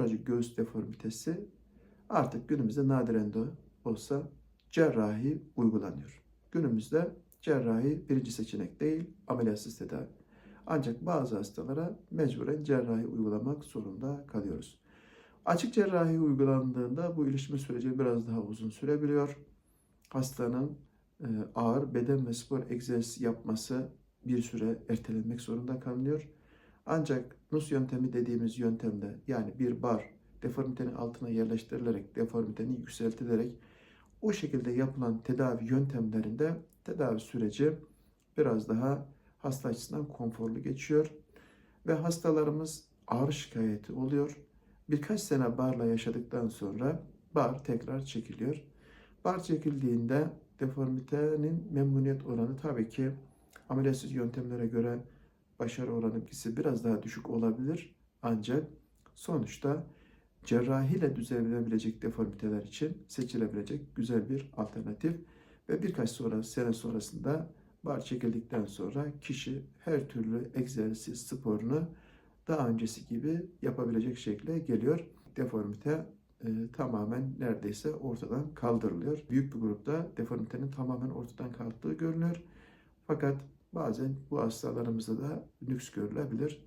göz deformitesi artık günümüzde nadiren de olsa cerrahi uygulanıyor. Günümüzde cerrahi birinci seçenek değil, ameliyatsız tedavi. Ancak bazı hastalara mecburen cerrahi uygulamak zorunda kalıyoruz. Açık cerrahi uygulandığında bu iyileşme süreci biraz daha uzun sürebiliyor. Hastanın e, ağır beden ve spor egzersizi yapması bir süre ertelenmek zorunda kalınıyor. Ancak NUS yöntemi dediğimiz yöntemde yani bir bar deformitenin altına yerleştirilerek, deformitenin yükseltilerek o şekilde yapılan tedavi yöntemlerinde tedavi süreci biraz daha hasta açısından konforlu geçiyor ve hastalarımız ağrı şikayeti oluyor. Birkaç sene barla yaşadıktan sonra bar tekrar çekiliyor. Bar çekildiğinde deformitenin memnuniyet oranı tabii ki ameliyatsız yöntemlere göre başarı oranı ikisi biraz daha düşük olabilir. Ancak sonuçta cerrahiyle düzelebilecek deformiteler için seçilebilecek güzel bir alternatif ve birkaç sonra sene sonrasında bar çekildikten sonra kişi her türlü egzersiz sporunu daha öncesi gibi yapabilecek şekle geliyor. Deformite e, tamamen neredeyse ortadan kaldırılıyor. Büyük bir grupta deformitenin tamamen ortadan kalktığı görünüyor. Fakat bazen bu hastalarımızda da nüks görülebilir.